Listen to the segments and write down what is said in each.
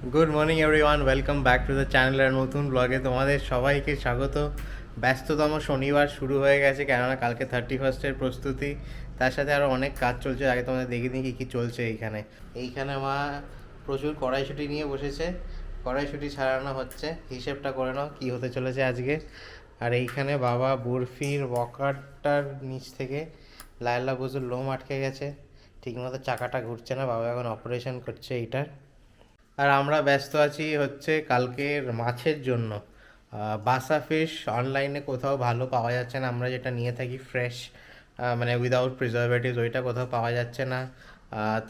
Good morning everyone welcome back to the চ্যানেলের নতুন ব্লগে তোমাদের সবাইকে স্বাগত। ব্যস্ততম শনিবার শুরু হয়ে গেছে, কেননা কালকে থার্টি ফার্স্টের প্রস্তুতি। তার সাথে আরও অনেক কাজ চলছে, আগে তোমাদের দেখিয়ে দিই কী কী চলছে এইখানে। এইখানে মা প্রচুর কড়াইশুটি নিয়ে বসেছে। কড়াইশুটি ছাড়ানো হচ্ছে। হিসেবটা করে নাও কী হতে চলেছে আজকে। আর এইখানে বাবা বরফির ওয়াকারটার নিচ থেকে লায়লা বজুর লোম আটকে গেছে। ঠিকমতো চাকাটা ঘুরছে না, বাবা এখন অপারেশন করছে এইটার। আর আমরা ব্যস্ত আছি হচ্ছে কালকের মাছের জন্য। বাসা ফিশ অনলাইনে কোথাও ভালো পাওয়া যাচ্ছে না। আমরা যেটা নিয়ে থাকি ফ্রেশ মানে উইদাউট প্রিজারভেটিভস ওইটা কোথাও পাওয়া যাচ্ছে না।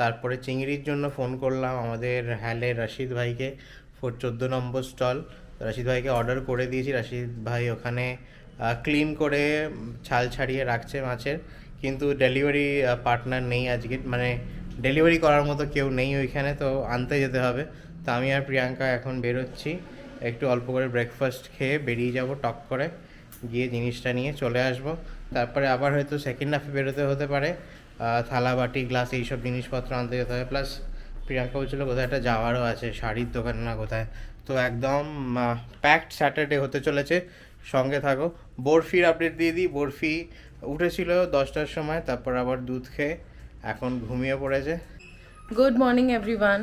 তারপরে চিংড়ির জন্য ফোন করলাম আমাদের হ্যালে রশিদ ভাইকে। ফোর চোদ্দ নম্বর স্টল রশিদ ভাইকে অর্ডার করে দিয়েছি। রশিদ ভাই ওখানে ক্লিন করে ছাল ছাড়িয়ে রাখছে মাছের। কিন্তু ডেলিভারি পার্টনার নেই আজকে। মানে ডেলিভারি করার মতো কেউ নেই ওইখানে, তো আনতে যেতে হবে। তো আমি আর প্রিয়াঙ্কা এখন বেরোচ্ছি। একটু অল্প করে ব্রেকফাস্ট খেয়ে বেরিয়ে যাব, টক করে। গিয়ে জিনিসটা নিয়ে চলে আসব। তারপরে আবার হয়তো সেকেন্ড হাফে বেরোতে হতে পারে। থালা, বাটি গ্লাস এইসব জিনিসপত্র আনতে যেতে হবে। প্লাস প্রিয়াঙ্কা বলছিল কোথায় একটা যাওয়ারও আছে, শাড়ির দোকান না কোথায়। তো একদম প্যাকড স্যাটারডে হতে চলেছে। সঙ্গে থাকো। বরফির আপডেট দিয়ে দিই। বরফি উঠেছিল দশটার সময়, তারপর আবার দুধ খেয়ে এখন ঘুমিয়ে পড়েছে। গুড মর্নিং এভরিওয়ান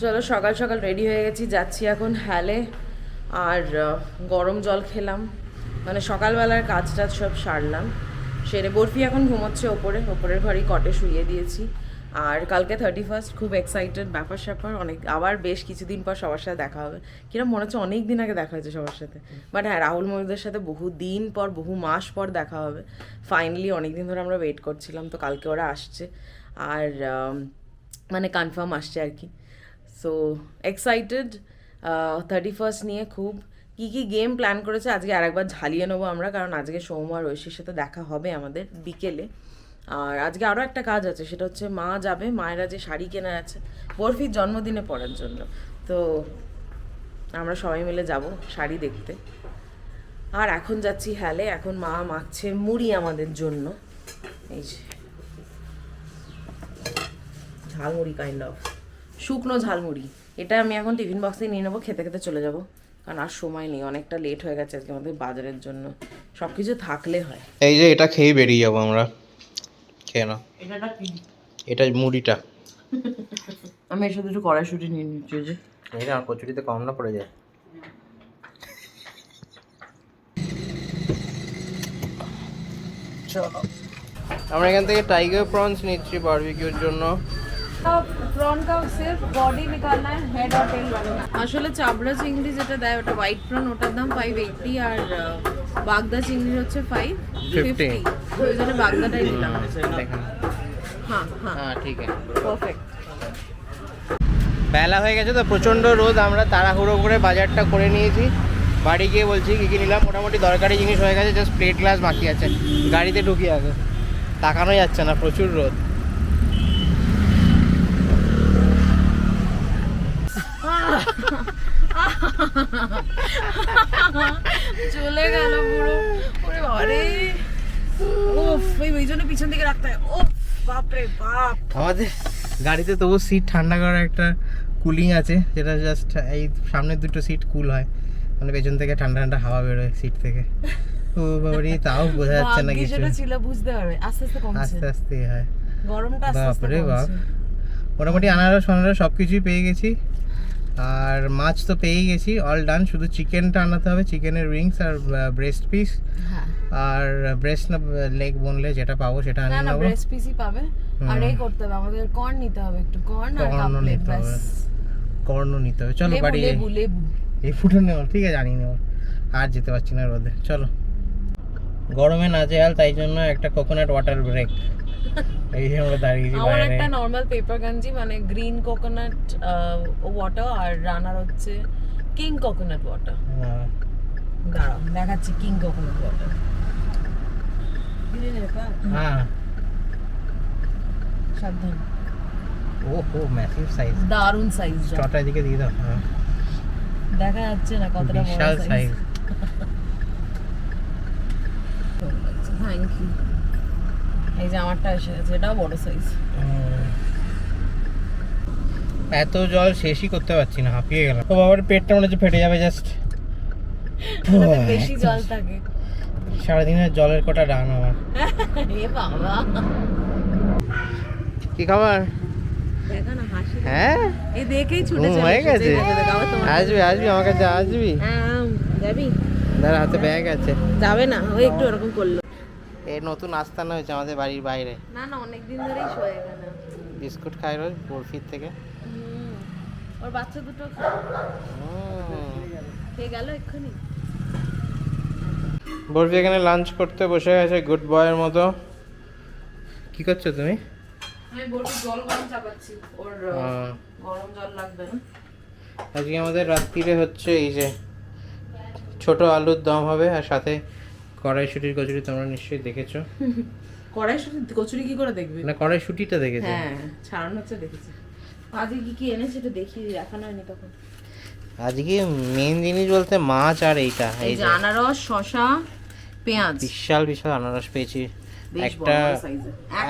চলো, সকাল সকাল রেডি হয়ে গেছি, যাচ্ছি এখন হ্যালে আর গরম জল খেলাম। মানে সকালবেলার কাজ টাজ সব সারলাম। সেরে বরফি এখন ঘুমোচ্ছে ওপরে, ওপরের ঘরেই কটে শুয়ে দিয়েছি। আর কালকে থার্টি ফার্স্ট খুব এক্সাইটেড ব্যাপার স্যাপার অনেক, আবার বেশ কিছুদিন পর সবার সাথে দেখা হবে। কিরম মনে হচ্ছে অনেক দিন আগে দেখা হয়েছে সবার সাথে। বাট হ্যাঁ রাহুল মহিদের সাথে বহু দিন পর, বহু মাস পর দেখা হবে। ফাইনালি অনেক দিন ধরে আমরা ওয়েট করছিলাম, তো কালকে ওরা আসছে। আর মানে কনফার্ম আসছে আর কি। সো এক্সাইটেড থার্টি ফার্স্ট নিয়ে খুব কী কী গেম প্ল্যান করেছে, আজকে আরেকবার ঝালিয়ে নেব আমরা, কারণ আজকে সৌম আর ঐশীর সাথে দেখা হবে আমাদের বিকেলে। আর আজকে আরও একটা কাজ আছে, সেটা হচ্ছে মা যাবে, মায়েরা যে শাড়ি কেনা আছে, বরফির জন্মদিনে পরার জন্য। তো, আমরা সবাই মিলে যাব শাড়ি দেখতে। আর এখন যাচ্ছি হ্যালে, এখন মা মাখছে মুড়ি আমাদের জন্য। এই যে। ঝালমুড়ি কাইন্ড অফ শুকনো ঝালমুড়ি। এটা আমি এখন টিফিন বক্সে নিয়ে নেব খেতে খেতে চলে যাব। কারণ আর সময় নেই অনেকটা লেট হয়ে গেছে আজকে আমাদের বাজারের জন্য। সব কিছু থাকলে হয়। এই যে এটা খেয়ে বেরিয়ে যাব আমরা। খেয়ে নাও। এটা মুড়িটা। আমি এর সাথে একটু কড়াইশুটি নিয়ে নিচ্ছি যে। এই না কচুরিতে কম না পড়ে যায়। চলো। আমরা এখান থেকে টাইগার প্রনস নিচ্ছি বারবিকিউর জন্য। প্রন का सिर्फ बॉडी निकालना है हेड और टेल वाला আসলে চাবড়া চিংড়ি যেটা দেয় ওটা হোয়াইট প্রন ওটার দাম ফাইভ এইটটি আর আহ, বাগদা চিংড়ি হচ্ছে ফাইভ 50 ফিফটি ওই জন্য বাগদাটাই নিলাম দেখেন হ্যাঁ হ্যাঁ হ্যাঁ ঠিক আছে পারফেক্ট বেলা হয়ে গেছে তো প্রচণ্ড রোদ আমরা তাড়াহুড়ো করে বাজারটা করে নিয়েছি বাড়ি গিয়ে বলছি কী কী নিলাম মোটামুটি দরকারি জিনিস হয়ে গেছে জাস্ট প্লেট গ্লাস বাকি আছে গাড়িতে ঢুকি আগে তাকানো যাচ্ছে না প্রচুর রোদ চলে গেল পুরো ওরে বাবারে। ওফ ওই ওই জন্য পিছন দিকে রাখতে হয়। ওফ বাপরে বাপ। আমাদের গাড়িতে তবু সিট ঠান্ডা করার একটা কুলিং আছে যেটা জাস্ট এই সামনের দুটো সিট কুল হয়। মানে পেছন থেকে ঠান্ডা ঠান্ডা হাওয়া বেরোয় সিট থেকে। ও বাবারি তাও বোঝা যাচ্ছে না কিছু। ছিল বুঝতে পারবে। আস্তে আস্তে কমছে। আস্তে আস্তে হয়। গরমটা আস্তে আস্তে বাপরে বাপ। কমছে মোটামুটি আনারস ফানারস সব কিছুই পেয়ে গেছি। আর মাছ তো পেয়েই গেছি অল ডান শুধু চিকেনটা আনাতে হবে চিকেনের উইংস আর ব্রেস্ট পিস হ্যাঁ। আর ব্রেস্ট না লেগ বনলে যেটা পাবো সেটা আনিয়ে নেব। ব্রেস্ট পিসই পাবে। আর এই করতে হবে আমাদের কর্ন নিতে হবে একটু কর্ন আর কাপলেট নিতে হবে। কর্ন নিতে হবে। চলো বাড়ি। লেবু লেবু। এই ফুটো নেওয়া ঠিক আছে জানি নেওয়া আর যেতে পারছি না রোদে। চলো। গরমে না হাল তাই জন্য একটা কোকোনাট ওয়াটার ব্রেক এই যে আমরা দাঁড়িয়েছি আমার একটা নর্মাল পেপার গাঞ্জি মানে গ্রিন কোকোনাট ওয়াটার আর রানার হচ্ছে কিং কোকোনাট ওয়াটার। দাঁড়াও দেখাচ্ছি কিং কোকোনাট ওয়াটার হ্যাঁ। সাবধান। ও হো ম্যাসিভ সাইজ দারুণ সাইজ ছটা দিকে দিয়ে দাও হ্যাঁ। দেখা যাচ্ছে না কতটা বড় সাইজ সাইজ থ্যাংক ইউ এই যে আমারটা এসে গেছে এটাও বড় সাইজ এত জল শেষই করতে পারছি না হাঁপিয়ে গেলাম। বাবার পেটটা মনে হচ্ছে ফেটে যাবে জাস্ট বেশি জল থাকে। সারাদিনের জলের কটা ডান আমার। এ বাবা। কি খাবার? হ্যাঁ? এ দেখেই ছুটে হয়ে গেছে। আসবি আসবি আমার কাছে আসবি। হ্যাঁ, যাবি? দাঁড়া হাতে ব্যাগ আছে। যাবে না ওই একটু ওরকম করল। এই নতুন আস্তানা হয়েছে আমাদের বাড়ির বাইরে। না না অনেক দিন ধরেই শোয় এখানে। বিস্কুট খাই রোজ বরফির থেকে। ওর বাচ্চা দুটো খেয়ে। গেল এক্ষুনি। বরফি এখানে লাঞ্চ করতে বসে গেছে গুড বয়ের মতো। কি করছ তুমি? আমি বলব জল গরম চাপাচ্ছি ওর গরম জল লাগবে। আজকে আমাদের রাত্রিরে হচ্ছে এই যে ছোট আলুর দম হবে আর সাথে কড়াইশুটির কচুরি তোমরা নিশ্চয়ই দেখেছ। কড়াই শুধু কচুরি কি করে দেখবে? না কড়াইশুটিটা দেখেছ হ্যাঁ ছাড়ানো হচ্ছে দেখেছি। আজকে কি কি এনেছে একটু দেখি দেখানো হয়নি তখন। আজকে মেন জিনিস বলতে মাছ আর এইটা এই যে আনারস শশা পেঁয়াজ। বিশাল বিশাল আনারস পেয়েছি। একটা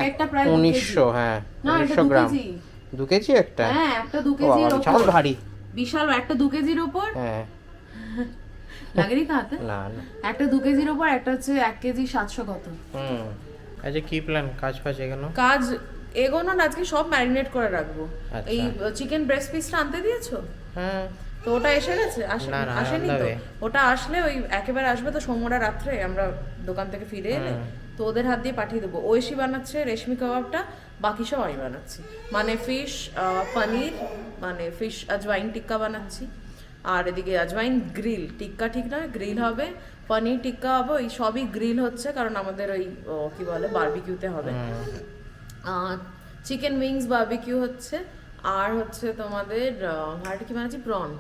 একটা প্রায় দু কেজি। উনিশশো হ্যাঁ না এটা উনিশশো দু গ্রাম। কেজি। দু কেজি একটা? হ্যাঁ একটা দু বাবা, বিশাল ভারী। বিশাল একটা দু কেজির ওপর। হ্যাঁ। লাগেনি খাতে না না। একটা দু কেজির ওপর একটা হচ্ছে এক কেজি সাতশো কত? হুম। আচ্ছা কি প্ল্যান কাজ ফাজ এখানে কাজ এগোনো না আজকে সব ম্যারিনেট করে রাখব। আচ্ছা। এই চিকেন ব্রেস্ট পিসটা আনতে দিয়েছ? হ্যাঁ তো ওটা এসে গেছে? আসেনি তো? ওটা আসলে ওই একেবারে আসবে তো সোমবার রাত্রে আমরা দোকান থেকে ফিরে এলে। তো ওদের হাত দিয়ে পাঠিয়ে দেবো। ঐশী বানাচ্ছে রেশমি কাবাবটা বাকি সব আমি বানাচ্ছি। মানে ফিশ পনির মানে ফিশ আজওয়াইন টিক্কা বানাচ্ছি। আর এদিকে আজওয়াইন গ্রিল টিক্কা ঠিক নয় গ্রিল হবে পনির টিক্কা হবে ওই সবই গ্রিল হচ্ছে কারণ আমাদের ওই কি বলে বারবিকিউতে হবে। চিকেন উইংস বারবিকিউ হচ্ছে আর হচ্ছে তোমাদের আহ, আর কি বানাচ্ছি প্রন।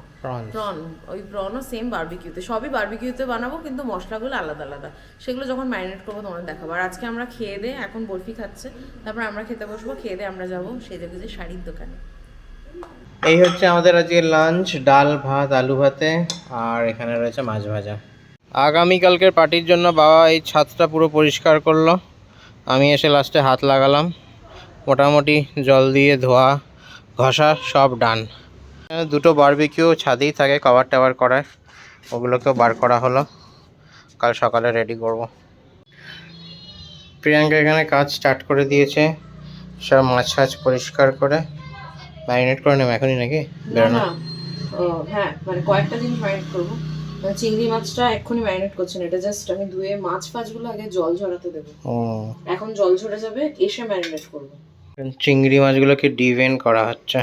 প্রন ওই প্রনও সেম বারবিকিউতে। সবই বারবিকিউতে বানাবো কিন্তু মশলাগুলো আলাদা আলাদা। সেগুলো যখন ম্যারিনেট করব তোমাদের দেখাবো। আর আজকে আমরা খেয়ে দে এখন বরফি খাচ্ছে তারপর আমরা খেতে বসবো খেয়ে দে আমরা যাব সেজে গুজে শাড়ির দোকানে। এই হচ্ছে আমাদের আজকে লাঞ্চ ডাল, ভাত, আলু ভাতে, আর এখানে রয়েছে মাছ ভাজা। আগামীকালকের পার্টির জন্য বাবা এই ছাদটা পুরো পরিষ্কার করল। আমি এসে লাস্টে হাত লাগালাম। মোটামুটি জল দিয়ে ধোয়া, ঘষা, সব ডান। দুটো বারবিকিউ ছাদেই থাকে কভার টাভার করায় ওগুলোকেও বার করা হলো। কাল সকালে রেডি করব। প্রিয়াঙ্কা এখানে কাজ স্টার্ট করে দিয়েছে। সব মাছ ফাছ পরিষ্কার করে। ম্যারিনেট করে নেব এখনই নাকি? বেরোনো। ও হ্যাঁ মানে কয়েকটা দিন ম্যারিনেট করব। চিংড়ি মাছটা এক্ষুনি ম্যারিনেট করছি না এটা জাস্ট আমি ধুয়ে মাছ ফাছগুলো আগে জল ঝরাতে দেবো। ও। এখন জল ঝরে যাবে এসে ম্যারিনেট করব। চিংড়ি মাছগুলোকে ডিভেন করা হচ্ছে।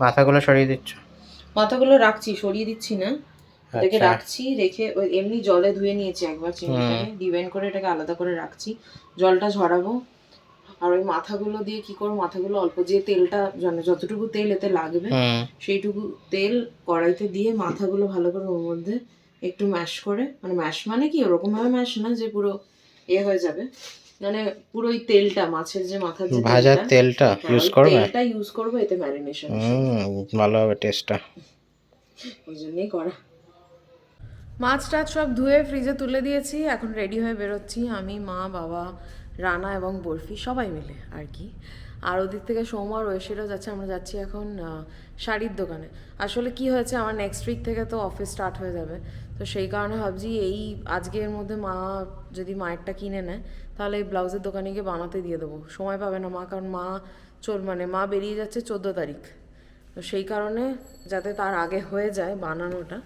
মাথাগুলো সরিয়ে দিচ্ছ? মাথাগুলো রাখছি সরিয়ে দিচ্ছি না। এটাকে আচ্ছা। রাখছি রেখে ওই এমনি জলে ধুয়ে নিয়েছি একবার চিংড়িটাকে। ডিভেন করে এটাকে আলাদা করে রাখছি। জলটা ঝরাবো। আর ওই মাথাগুলো দিয়ে কি করব মাথাগুলো অল্প যে তেলটা মানে যতটুকু তেল এতে লাগবে সেইটুকু তেল কড়াইতে দিয়ে মাথাগুলো ভালো করে ওর মধ্যে একটু ম্যাশ করে মানে ম্যাশ মানে কি ওরকম ভাবে ম্যাশ না যে পুরো এ হয়ে যাবে মানে পুরো ওই তেলটা মাছের যে মাথার যে ভাজার তেলটা, হ্যাঁ, ইউজ করবে? তেলটা ইউজ করব এতে ম্যারিনেশন হুম ভালো হবে টেস্টটা ওই জন্যই করা। মাছ টাছ সব ধুয়ে ফ্রিজে তুলে দিয়েছি এখন রেডি হয়ে বেরোচ্ছি। আমি মা বাবা রানা এবং বরফি সবাই মিলে আর কি। আর ওদিক থেকে সৌম আর ঐশীরাও যাচ্ছে, আমরা যাচ্ছি এখন শাড়ির দোকানে। আসলে কি হয়েছে, আমার নেক্সট উইক থেকে তো অফিস স্টার্ট হয়ে যাবে। তো সেই কারণে ভাবছি এই আজকের মধ্যে মা যদি মায়েরটা কিনে নেয়, তাহলে এই ব্লাউজের দোকানে গিয়ে বানাতে দিয়ে দেবো। সময় পাবে না মা, কারণ মা চল মানে মা বেরিয়ে যাচ্ছে চোদ্দ তারিখ। তো সেই কারণে যাতে তার আগে হয়ে যায় বানানোটা,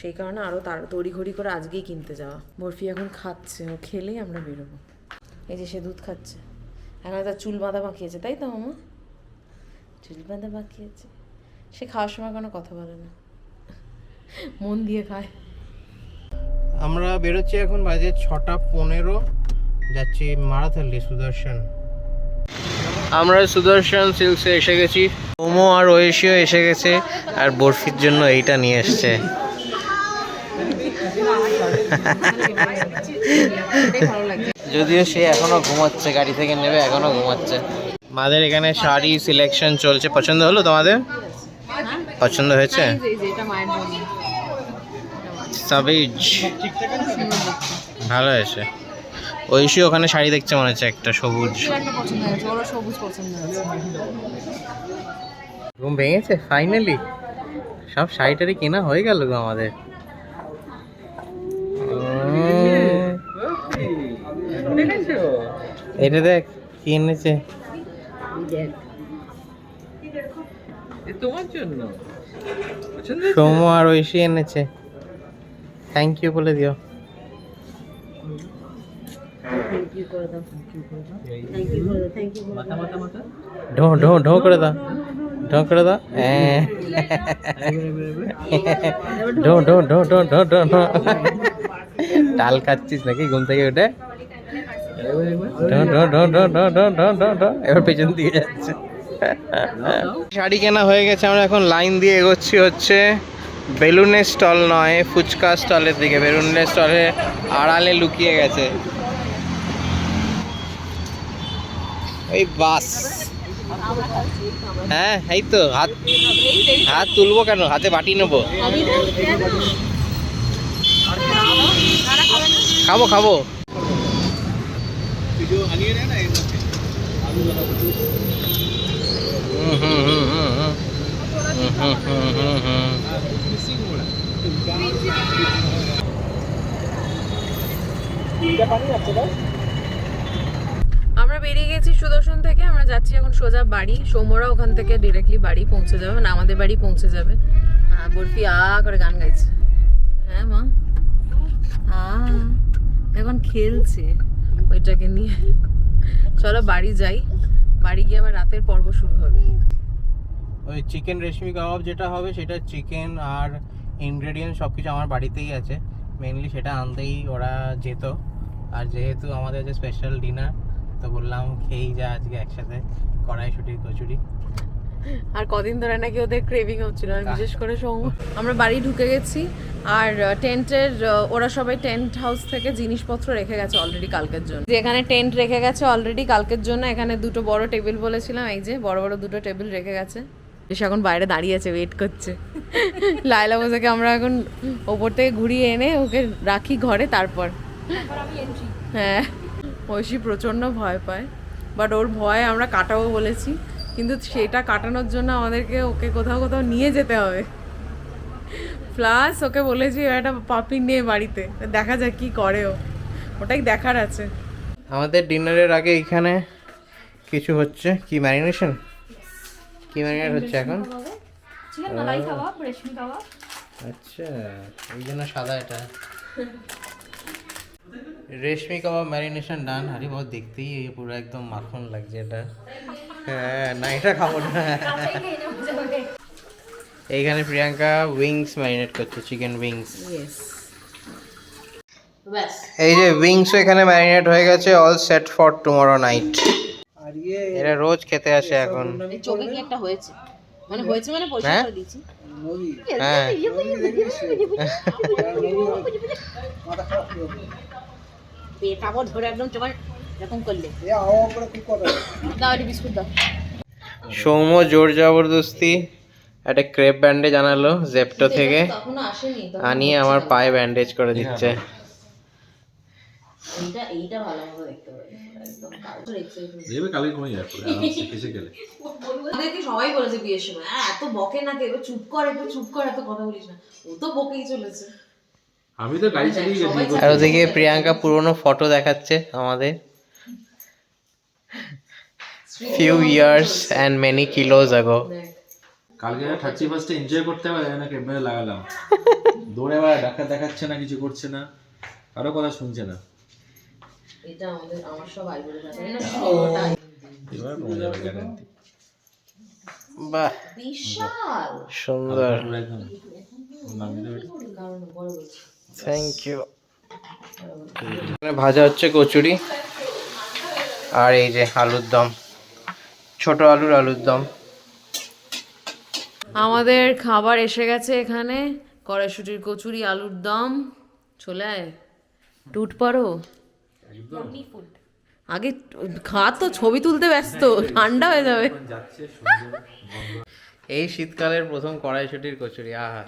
সেই কারণে আরও তার তড়িঘড়ি করে আজকেই কিনতে যাওয়া। বরফি এখন খাচ্ছে, ও খেলেই আমরা বেরোবো। এই যে সে দুধ খাচ্ছে। এখন তার চুল বাঁধা বাঁকিয়েছে তাই তো মামা? চুল বাঁধা বাঁকিয়েছে সে খাওয়ার সময় কোনো কথা বলে না। মন দিয়ে খায়। আমরা বেরোচ্ছি এখন বাজে ছটা পনেরো। যাচ্ছি মারাথালি সুদর্শন। আমরা সুদর্শন সিল্কসে এসে গেছি। মোমো আর ওয়েশিও এসে গেছে আর বরফির জন্য এইটা নিয়ে এসছে। যদিও সে এখনও ঘুমাচ্ছে গাড়ি থেকে নেবে এখনও ঘুমাচ্ছে। আমাদের এখানে শাড়ি সিলেকশন চলছে। পছন্দ হলো তোমাদের? পছন্দ হয়েছে? এই যে- এই যে এটা মায়ের জন্য। সাবিজ ভালো হয়েছে। ঐশী ওখানে শাড়ি দেখছে মনে হচ্ছে একটা সবুজ। একটা পছন্দ হয়েছে ওরা সবুজ পছন্দ হয়েছে। ঘুম ভেঙেছে ফাইনালি সব শাড়িটারি কেনা হয়ে গেল গো আমাদের। এটা দেখ কি এনেছে? তোমার জন্য। পছন্দ আর ঐশী এনেছে। থ্যাংক ইউ বলে দিও। মাথা মাথা মাথা। ঢো ঢো ঢো করে দাও। ঢো করে দাও। হ্যাঁ ঢো। ঢো ঢো ঢো ঢো ঢো ঢো। ডাল খাচ্ছিস নাকি ঘুম থেকে উঠে? এবার পেছন দিকে যাচ্ছে শাড়ি কেনা হয়ে গেছে, আমরা এখন লাইন দিয়ে এগোচ্ছি হচ্ছে বেলুনের স্টল নয়, ফুচকা স্টলের দিকে। বেলুনের স্টলে আড়ালে লুকিয়ে গেছে। ওই বাস। হ্যাঁ এই তো, হাত হাত তুলবো কেন? হাতে বাটি নেব। খাব খাব। আমরা বেরিয়ে গেছি সুদর্শন থেকে আমরা যাচ্ছি এখন সোজা বাড়ি। সৌম্যরা ওখান থেকে ডিরেক্টলি বাড়ি পৌঁছে যাবে মানে আমাদের বাড়ি পৌঁছে যাবে। বরফি আ করে গান গাইছে। হ্যাঁ মা? আ এখন খেলছে। ওইটাকে নিয়ে। চলো বাড়ি যাই। বাড়ি গিয়ে আবার রাতের পর্ব শুরু হবে। ওই চিকেন রেশমি কাবাব যেটা হবে, সেটা চিকেন আর ইনগ্রেডিয়েন্ট সব কিছু আমার বাড়িতেই আছে। মেনলি সেটা আনতেই ওরা যেত। আর যেহেতু আমাদের যে স্পেশাল ডিনার তো বললাম খেয়েই যা আজকে একসাথে কড়াইশুটির কচুরি। আর কদিন ধরে নাকি ওদের ক্রেভিং হচ্ছিল। আর বিশেষ করে সৌম্য আমরা বাড়ি ঢুকে গেছি আর টেন্টের ওরা সবাই টেন্ট হাউস থেকে জিনিসপত্র রেখে গেছে অলরেডি কালকের জন্য। যে এখানে টেন্ট রেখে গেছে অলরেডি কালকের জন্য এখানে দুটো বড় টেবিল বলেছিলাম এই যে বড় বড় দুটো টেবিল রেখে গেছে। বেশ এখন বাইরে দাঁড়িয়ে আছে ওয়েট করছে। লাইলা বোঝাকে আমরা এখন ওপর থেকে ঘুরিয়ে এনে ওকে রাখি ঘরে তারপর। হ্যাঁ ঐশী প্রচণ্ড ভয় পায়। বাট ওর ভয় আমরা কাটাবো বলেছি। কিন্তু সেটা কাটানোর জন্য আমাদেরকে ওকে কোথাও কোথাও নিয়ে যেতে হবে। প্লাস ওকে বলেছি ও একটা পাপি নিয়ে বাড়িতে। দেখা যাক কি করে ও। ওটাই দেখার আছে। আমাদের ডিনারের আগে এখানে কিছু হচ্ছে কি ম্যারিনেশন? কি ম্যারিনেট হচ্ছে এখন? আচ্ছা এই জন্য সাদা এটা। রেশমি কাবাব ম্যারিনেশন ডান হারি বহুত দেখতেই এই পুরো একদম মাখন লাগছে এটা হ্যাঁ না এটা খাব না এইখানে প্রিয়াঙ্কা উইংস ম্যারিনেট করছে চিকেন উইংস এই যে উইংস এখানে ম্যারিনেট হয়ে গেছে all set for tomorrow night এরা রোজ খেতে আসে এখন চোখে কি একটা হয়েছে মানে হয়েছে মানে হ্যাঁ? করে দিয়েছি হ্যাঁ পেটাবো ধরে একদম তোমার এরকম করলে। দাও একটা বিস্কুট দাও। সৌম্য জোর জবরদস্তি একটা ক্রেপ ব্যান্ডেজ আনালো জেপটো থেকে। আনিয়ে আমার পায়ে ব্যান্ডেজ করে দিচ্ছে। এইটা এইটা ভালো মতো দেখতে পাই একদম কালচার কালকে ঘুমিয়ে যাবে পরে। গেলে। আমাদেরকে সবাই বলেছে বিয়ের সময় এত বকে না কে? চুপ কর একটু চুপ কর এত কথা বলিস না। ও তো বকেই চলেছে। আমি তো গাড়ি চালিয়ে গেছি আর ওদিকে প্রিয়াঙ্কা পুরনো ফটো দেখাচ্ছে আমাদের। Few years and many kilos ago কালকে থার্টি ফার্স্টে এনজয় করতে হবে না ক্যামেরা লাগালাম। দৌড়ে আবার ডাক্তার দেখাচ্ছে না কিছু করছে না। কারও কথা শুনছে না। এটা আমাদের আমার সব আইবুড়ো না এবার কমে যাবে গ্যারান্টি বাহ। বিশাল। সুন্দর। একদম। নামিয়ে দেবে কারণ বড় বলছি। থ্যাংক ইউ এখানে ভাজা হচ্ছে কচুরি আর এই যে আলুর দম ছোট আলুর আলুর দম। আমাদের খাবার এসে গেছে এখানে কড়াইশুটির কচুরি আলুর দম চলে আয়। টুট পারো? আগে খা তো ছবি তুলতে ব্যস্ত ঠান্ডা হয়ে যাবে। এই শীতকালের প্রথম কড়াইশুটির কচুরি আহা।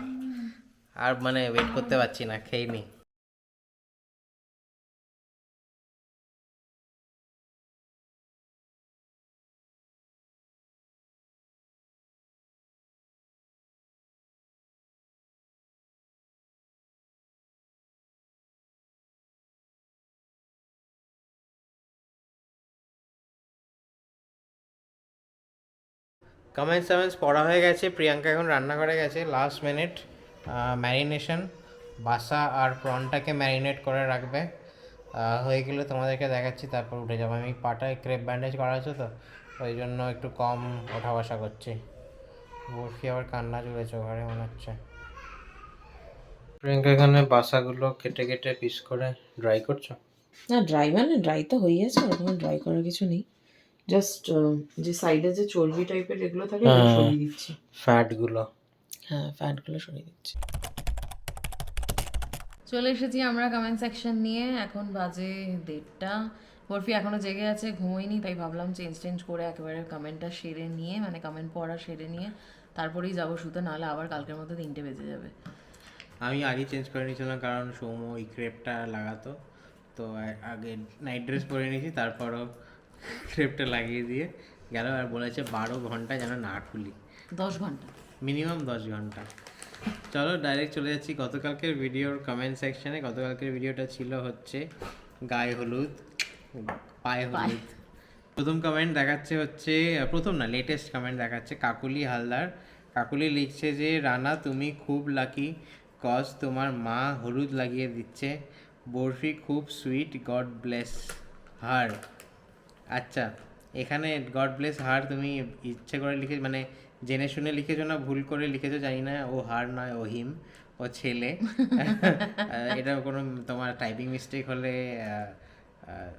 আর মানে ওয়েট করতে পারছি না, খেয়ে নি। কমেন্টস টমেন্টস পড়া হয়ে গেছে, প্রিয়াঙ্কা এখন রান্না করে গেছে লাস্ট মিনিট ম্যারিনেশন বাসা আর প্রনটাকে ম্যারিনেট করে রাখবে। হয়ে গেলে তোমাদেরকে দেখাচ্ছি তারপর উঠে যাব। আমি পাটায় ক্রেপ ব্যান্ডেজ করা আছে তো ওই জন্য একটু কম ওঠা বসা করছি। বরফি আবার কান্না চলেছে ঘরে মনে হচ্ছে। প্রিয়াঙ্কা এখানে বাসাগুলো কেটে কেটে পিস করে ড্রাই করছ? না ড্রাই মানে ড্রাই তো হয়ে আছে ওরকম ড্রাই করার কিছু নেই। জাস্ট যে সাইডে যে চর্বি টাইপের এগুলো থাকে হ্যাঁ। সরিয়ে দিচ্ছি। ফ্যাটগুলো হ্যাঁ ফ্যাটগুলো সরিয়ে দিচ্ছি। চলে এসেছি আমরা কমেন্ট সেকশন নিয়ে। এখন বাজে দেড়টা। বরফি এখনও জেগে আছে ঘুমোয়নি তাই ভাবলাম চেঞ্জ চেঞ্জ করে একেবারে কমেন্টটা সেরে নিয়ে মানে কমেন্ট পড়া সেরে নিয়ে তারপরেই যাব শুতে নাহলে আবার কালকের মতো তিনটে বেজে যাবে। আমি আগে চেঞ্জ করে নিয়েছিলাম কারণ সৌম ওই ক্রেপটা লাগাতো। তো আগে নাইট ড্রেস পরে নিয়েছি তারপরও ক্রেপটা লাগিয়ে দিয়ে গেল আর বলেছে বারো ঘণ্টা যেন না খুলি। দশ ঘণ্টা। মিনিমাম দশ ঘণ্টা। চলো ডাইরেক্ট চলে যাচ্ছি। গতকালকের ভিডিওর কমেন্ট সেকশনে গতকালকের ভিডিওটা ছিল হচ্ছে গায়ে হলুদ পায়ে হলুদ। প্রথম কমেন্ট দেখাচ্ছে হচ্ছে প্রথম না লেটেস্ট কমেন্ট দেখাচ্ছে কাকুলি হালদার। কাকুলি লিখছে যে রানা তুমি খুব লাকি কজ তোমার মা হলুদ লাগিয়ে দিচ্ছে। বরফি খুব সুইট গড ব্লেস হার আচ্ছা এখানে গড ব্লেস হার তুমি ইচ্ছে করে লিখে মানে জেনে শুনে লিখেছো না ভুল করে লিখেছো জানি না ও হার নয় ও হিম ও ছেলে। এটা কোনো তোমার টাইপিং মিস্টেক হলে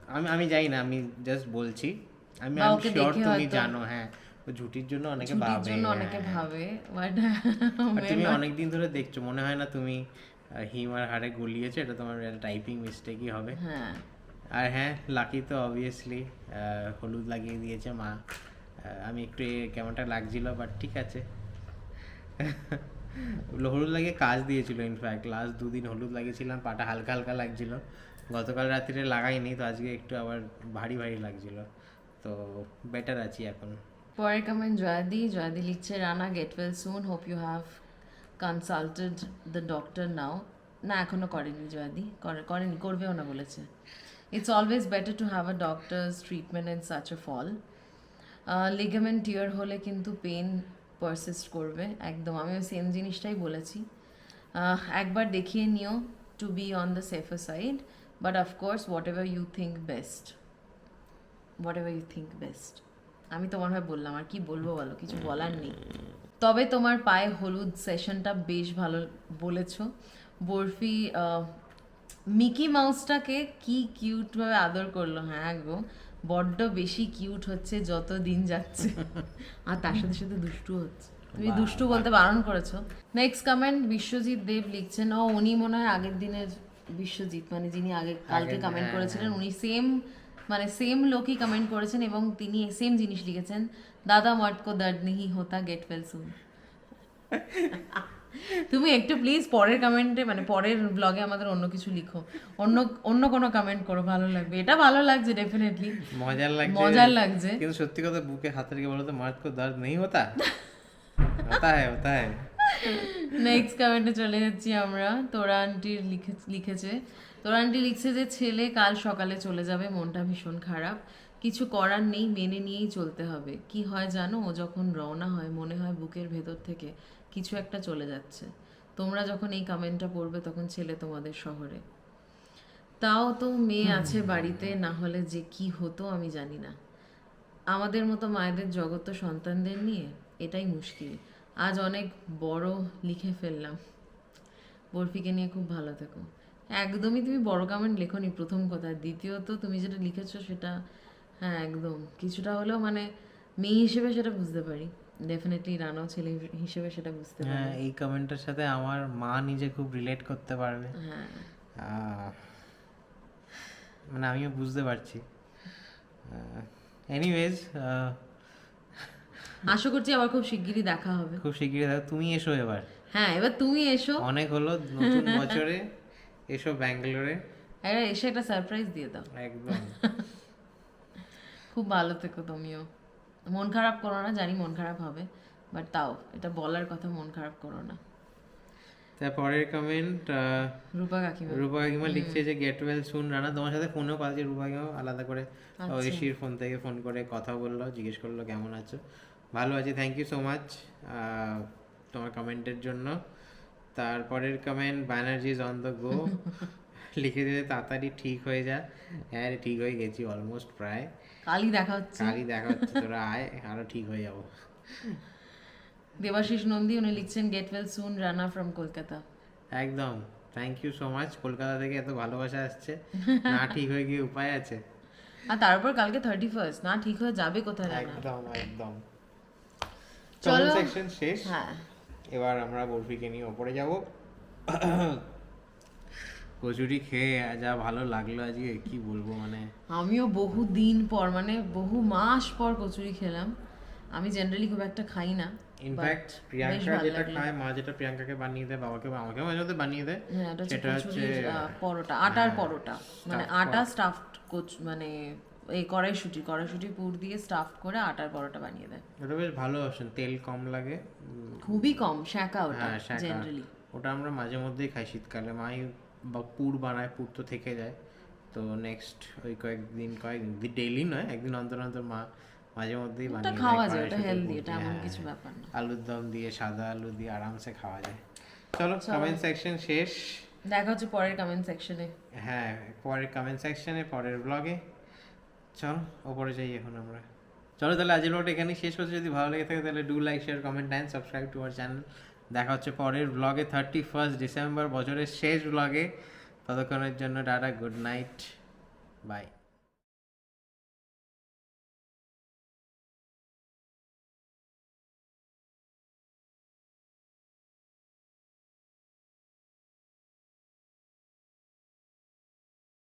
আমি আমি জানি না আমি জাস্ট বলছি। আমি আমি শিওর তুমি জানো হ্যাঁ ও ঝুটির জন্য অনেকে ভাবে হ্যাঁ, অনেকে। ভাবে তুমি অনেকদিন ধরে দেখছ মনে হয় না তুমি হিম আর হারে গলিয়েছো এটা তোমার টাইপিং মিস্টেকই হবে। হ্যাঁ। আর হ্যাঁ লাকি তো অবভিয়াসলি হলুদ লাগিয়ে দিয়েছে মা। আমি একটু কেমনটা লাগছিল বাট ঠিক আছে। হলুদ লাগিয়ে কাজ দিয়েছিল ইনফ্যাক্ট লাস্ট দুদিন হলুদ লাগিয়েছিলাম, পাটা হালকা হালকা লাগছিল। গতকাল রাত্রিরে লাগাইনি, তো আজকে একটু আবার ভারী ভারী লাগছিল। তো বেটার আছি এখন। পরের কমেন্ট জয়াদি? জয়াদি লিখছে, Rana get well soon hope you have consulted the doctor now না এখনও করেনি জয়াদি, করে, করেনি, করবেও না বলেছে। It's always better to have a doctor's treatment in such a fall ligament tear হলে কিন্তু পেন পারসিস্ট করবে, একদম। আমিও সেম জিনিসটাই বলেছি। একবার দেখিয়ে নিও to be on the safer side but of course whatever you think best whatever you think best আমি তোমার ভাই বললাম, আর কি বলব বলো, কিছু বলার নেই। তবে তোমার পায়ে হলুদ সেশনটা বেশ ভালো বলেছ। বরফি মিকি মাউসটাকে কি কিউটভাবে আদর করল হ্যাঁ গো। বড্ড বেশি কিউট হচ্ছে যত দিন যাচ্ছে। আর তার সাথে সাথে দুষ্টু হচ্ছে। তুমি দুষ্টু বলতে বারণ করেছ। নেক্সট কমেন্ট বিশ্বজিৎ দেব লিখছেন ও উনি মনে হয় আগের দিনের বিশ্বজিৎ মানে যিনি আগে কালকে কমেন্ট করেছিলেন উনি সেম মানে সেম লোকই কমেন্ট করেছেন এবং তিনি সেম জিনিস লিখেছেন দাদা মর্দ কো দর্দ নেহি হোতা গেট ওয়েল সুন তুমি একটু প্লিজ পরের কমেন্টে মানে পরের ব্লগে আমাদের অন্য কিছু লিখো। অন্য অন্য কোনো কমেন্ট করো ভালো লাগবে। এটা ভালো লাগছে ডেফিনেটলি মজার লাগছে। মজার লাগছে। কিন্তু সত্যি কথা বুকে হাতে রেখে বলো তো মার্চ কো দর্দ নেই হতা হতা হ্যাঁ হতা হ্যাঁ। নেক্সট কমেন্টে চলে যাচ্ছি আমরা। তোরা আন্টির লিখে লিখেছে। তোরা আন্টি লিখছে যে ছেলে কাল সকালে চলে যাবে মনটা ভীষণ খারাপ। কিছু করার নেই মেনে নিয়েই চলতে হবে। কি হয় জানো? ও যখন রওনা হয় মনে হয় বুকের ভেতর থেকে কিছু একটা চলে যাচ্ছে। তোমরা যখন এই কমেন্টটা পড়বে তখন ছেলে তোমাদের শহরে। তাও তো মেয়ে আছে বাড়িতে না হলে যে কি হতো আমি জানি না। আমাদের মতো মায়েদের জগৎ তো সন্তানদের নিয়ে এটাই মুশকিল। আজ অনেক বড় লিখে ফেললাম। বরফিকে নিয়ে খুব ভালো থেকো। একদমই তুমি বড় কমেন্ট লেখনি প্রথম কথা। দ্বিতীয়ত তুমি যেটা লিখেছো সেটা হ্যাঁ একদম। কিছুটা হলেও মানে মেয়ে হিসেবে সেটা বুঝতে পারি। ডেফিনেটলি রানাও ছেলে হিসেবে সেটা বুঝতে হ্যাঁ এই কমেন্টের সাথে আমার মা নিজে খুব রিলেট করতে পারবে। হ্যাঁ। মানে আমিও বুঝতে পারছি। এনিওয়েজ আশা করছি আবার খুব শিগগিরই দেখা হবে। খুব শিগগিরই দেখো তুমি এসো এবার। হ্যাঁ এবার তুমি এসো। অনেক হলো নতুন বছরে। এসো ব্যাঙ্গালোরে। এসে একটা সারপ্রাইজ দিয়ে দাও। একদম। খুব ভালো থেকো তুমিও। মন খারাপ করো না জানি মন খারাপ হবে বাট তাও এটা বলার কথা মন খারাপ করো না। তারপরের কমেন্ট রূপা কাকিমা। রূপা কাকিমা লিখছে যে গেট ওয়েল শুন রানা তোমার সাথে ফোনেও কথা হচ্ছে রূপা কাকিমা আলাদা করে আচ্ছা। ঐশীর ফোন থেকে ফোন করে কথা বলল জিজ্ঞেস করল কেমন আছো? ভালো আছি থ্যাংক ইউ সো মাচ তোমার কমেন্টের জন্য। তারপরের comment Banerjee is on the go লিখে দিতে তাড়াতাড়ি ঠিক হয়ে যা। হ্যাঁ রে, ঠিক হয়ে গেছি অলমোস্ট প্রায়। কালই দেখা হচ্ছে। কালই দেখা হচ্ছে তোরা আয় আরও ঠিক হয়ে যাব। দেবাশিস নন্দী উনি লিখছেন get well soon Rana from Kolkata একদম। Thank you so much Kolkata থেকে এত ভালোবাসা আসছে। না ঠিক হয়ে গিয়ে উপায় আছে। আর তারপর কালকে থার্টি ফার্স্ট না ঠিক হয়ে যাবে কোথায় একদম একদম। চলো। সেকশন শেষ। হ্যাঁ। এবার আমরা বরফিকে নিয়ে ওপরে যাব। কচুরি খেয়ে যা ভালো লাগল আজকে কি বলব মানে? আমিও বহু দিন পর মানে বহু মাস পর কচুরি খেলাম। আমি জেনারেলি খুব একটা খাই না ইনফ্যাক্ট প্রিয়াঙ্কা যেটা খায় মা যেটা প্রিয়াঙ্কাকে বানিয়ে দেয় বাবাকে আমাকে মাঝে মধ্যে বানিয়ে দেয় হ্যাঁ সেটা হচ্ছে পরোটা আটার পরোটা। মানে আটা স্টাফড কোচ মানে এই কড়াইশুটি কড়াইশুটি পুর দিয়ে স্টাফ করে আটার পরোটা বানিয়ে দেয়। ওটা বেশ ভালো অপশন তেল কম লাগে। খুবই কম শাঁকা ওটা হ্যাঁ জেনারেলি ওটা আমরা মাঝে মধ্যেই খাই শীতকালে। মাই বা পুর বানায় পুর তো থেকে যায়। তো নেক্সট ওই কয়েকদিন কয়েকদিন ডেইলি নয় একদিন অন্তর অন্তর মা মাঝে মধ্যেই বানিয়ে খাওয়া যায় ওটা হেলদি এটা এমন হ্যাঁ, কিছু হ্যাঁ। ব্যাপার না। আলুর দম দিয়ে সাদা আলু দিয়ে আরামসে খাওয়া যায়। চলো কমেন্ট সেকশন শেষ। দেখা হচ্ছে পরের কমেন্ট সেকশনে হ্যাঁ পরের কমেন্ট সেকশনে পরের ব্লগে চলো ওপরে যাই এখন আমরা। চলো তাহলে আজকের ব্লগটা এখানেই শেষ হচ্ছে যদি ভালো লেগে থাকে তাহলে do like share comment and subscribe to our channel দেখা হচ্ছে পরের ব্লগে থার্টি ফার্স্ট ডিসেম্বর বছরের শেষ ব্লগে ততক্ষণের জন্য টাটা গুড নাইট বাই